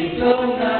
ikaw na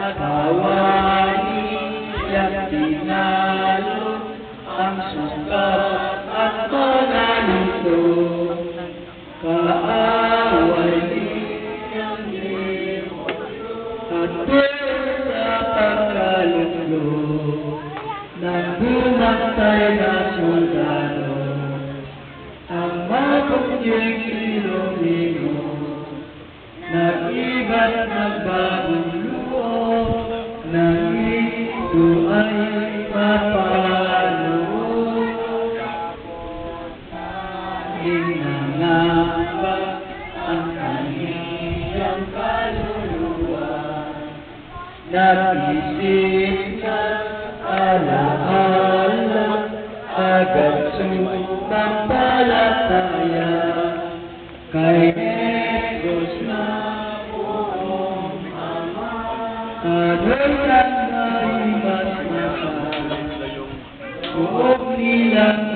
at kawani siyang tinalo ang sukat at manalito. Kaaway niyang at sa pagkaluglo ng bumatay na soldado ang mapunyeng ilumino Nag-isip na alaala Agad sumang palataya Kay Diyos na buong Ama Ano'y nagmay mas mahal Buong nilang